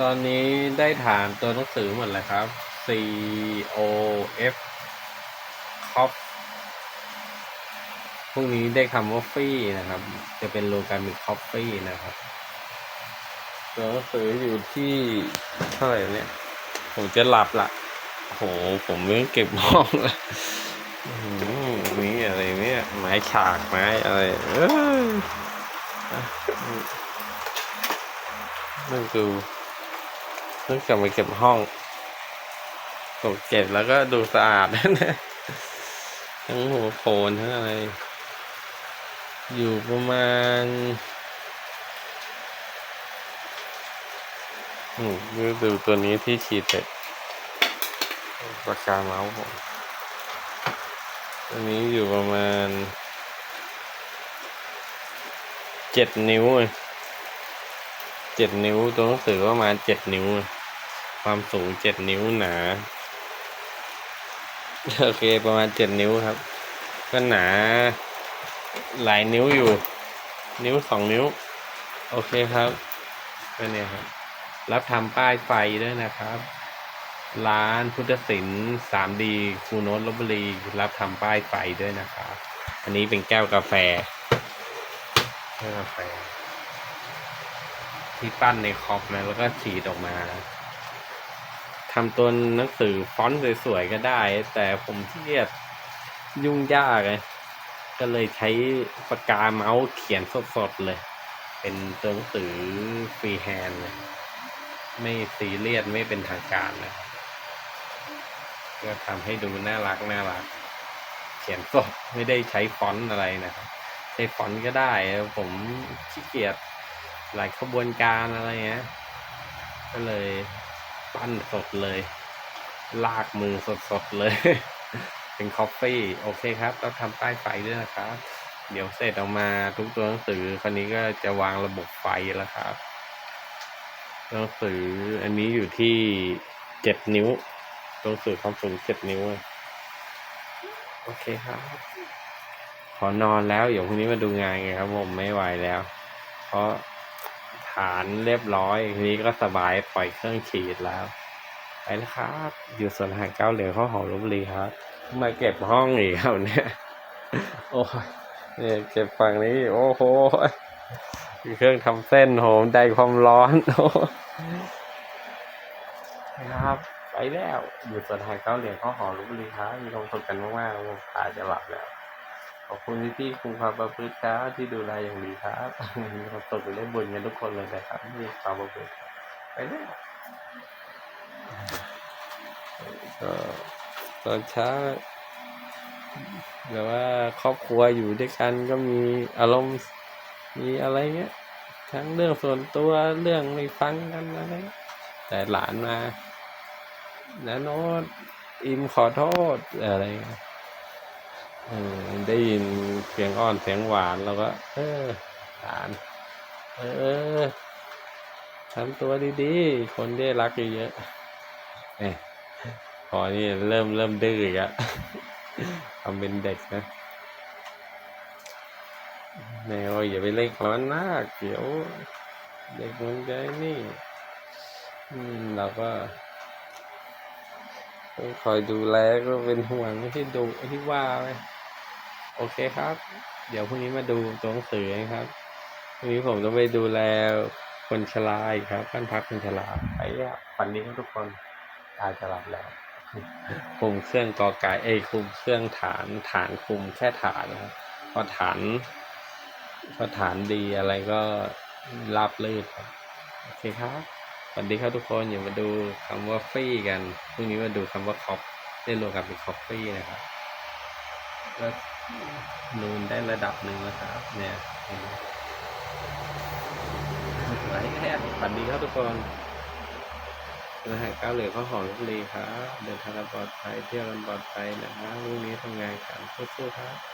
ตอนนี้ได้ฐานตัวหนังสือหมดแล้วครับ C O F COP พรุ่งนี้ได้คำว่าฟรีนะครับ จะเป็นรวมกันเป็นคอฟฟี่นะครับตัวหนังสืออยู่ที่เท่าไหร่เนี่ย ผมจะหลับละโห ผมไม่เก็บห้องละอื้อหือนี่อะไรเนี่ยไม้ฉากไม้อะไรเออะนั่นคือ เพิ่งกลับมาเก็บห้องผมเก็บแล้วก็ดูสะอาดนะทั้งหัวโขนทั้งอะไร อยู่ประมาณอืมดูดูตัวนี้ที่ฉีดเสร็จปากกาเมาส์ผมตัวนี้อยู่ประมาณเจ็ดนิ้วเลยเจ็ดนิ้วตัวหนังสือประมาณเจ็ดนิ้วเลย ความสูงเจ็ดนิ้วหนา โอเคประมาณเจ็ดนิ้วครับ ก็หนาหลายนิ้วอยู่ นิ้วสองนิ้ว โอเคครับก็เนี่ยครับ รับทำป้ายไฟด้วยนะครับ ร้านพุทธศิลป์ 3D คูโนตลบบุรี รับทำป้ายไฟด้วยนะครับ อันนี้เป็นแก้วกาแฟแก้วกาแฟที่ปั้นในคอปนะแล้วก็ฉีดออกมาำตัวหนังสือฟอนต์สวยๆก็ได้ แต่ผมขี้เกียจยุ่งยากไงก็เลยใช้ปากกาเมาส์เขียนสดๆเลย เป็นตัวหนังสือฟรีแฮนด์เลยไม่ซีเรียสไม่เป็นทางการนะก็ทำให้ดูน่ารักน่ารัก เขียนสดไม่ได้ใช้ฟอนต์อะไรนะครับใช้ฟอนต์ก็ได้ ผมขี้เกียจหลายขบวนการอะไรเงี้ยก็เลย ปั้นสดเลย ลากมือสดๆเลย เป็นคอฟฟี่ โอเคครับเราทำป้ไฟด้วยนะครับ เดี๋ยวเสร็จออกมาทุกตัวหนังสือคราวนี้ก็จะวางระบบไฟแล้วครับหนังสืออันนี้อยู่ที่เจ็ดนิ้วหนังสือความสูงเจ็ดนิ้วโอเคครับ ขอนอนแล้วเดี๋ยวพรุ่งนี้มาดูงานไงครับ ผมไม่ไหวแล้ว เพราะ ฐานเรียบร้อยทีนี้ก็สบายปล่อยเครื่องฉีดแล้ว ไปแล้วครับ อยู่สวนหารเก้าเหลืองข้าวหอมลบบุรีครับ มาเก็บห้องอีกครับเนี่ย โอ้ยเนี่ยเก็บฝั่งนี้ โอ้โหมีเครื่องทำเส้นโหมได้ความร้อนโอ้ครับ ไปแล้ว อยู่สวนหารเก้าเหรียญข้าวหอมลบบุรีครับ มีความสุขกันมากๆผมตาจะหลับแล้ว ขอบคุณที่ที่คุณความประพฤติครับที่ดูแลอย่างดีครับมีความสุขได้บุญกันทุกคนเลยนะครับที่ความประพฤติไปแล้วก็ตอนเช้าแบบว่าครอบครัวอยู่ด้วยกันก็มีอารมณ์มีอะไรเงี้ย ทั้งเรื่องส่วนตัวเรื่องไม่ฟังกันอะไรแต่หลานมานะโน้ตอิมขอโทษอะไรเงี้ย ได้ยินเสียงอ่อนเสียงหวานเราก็ เออหลาน เออทำตัวดีๆ คนได้รักเยอะๆเนี่ยพอนี่เริ่มเริ่มดื้ออีกอะทำเป็นเด็กนะแมวอย่าไปเล่นกับมันมากเดี๋ยวเด็กมันจนี่ อืมเราก็ต้องคอยดูแลก็เป็นห่วงไม่ใช่ดูที่ว่าไป โอเคครับ เดี๋ยวพรุ่งนี้มาดูตัวหนังสือนะครับพรุ่งนี้ผมต้องไปดูแลคนชราอีกครับบ้านพักคนชราไปอะฝันดีครับทุกคนตาจะหลับแล้วคุมเครื่องกอไก่เอ้คุมเครื่องฐานฐานคุมแค่ฐานนะครับพอฐานพอฐานดีอะไรก็ราบลื่นครับโอเคครับสวัสดีครับทุกคนอย่ามาดูคำว่าฟรีกันพรุ่งนี้มาดูคำว่าคอฟได้รวมกันเป็นคอฟฟี่นะครับก็ นูนได้ระดับหนึ่งแล้วครับ เนี่ยห็นไหมไหลแค่ฝันดีครับทุกคนรหัสเก้าวเหลือข้าวหอมลพบุรีครับ เดินทางปลอดภัยเที่ยวปลอดภัยนะฮะพรุ่งนี้ทำงานกันสู้ๆครับ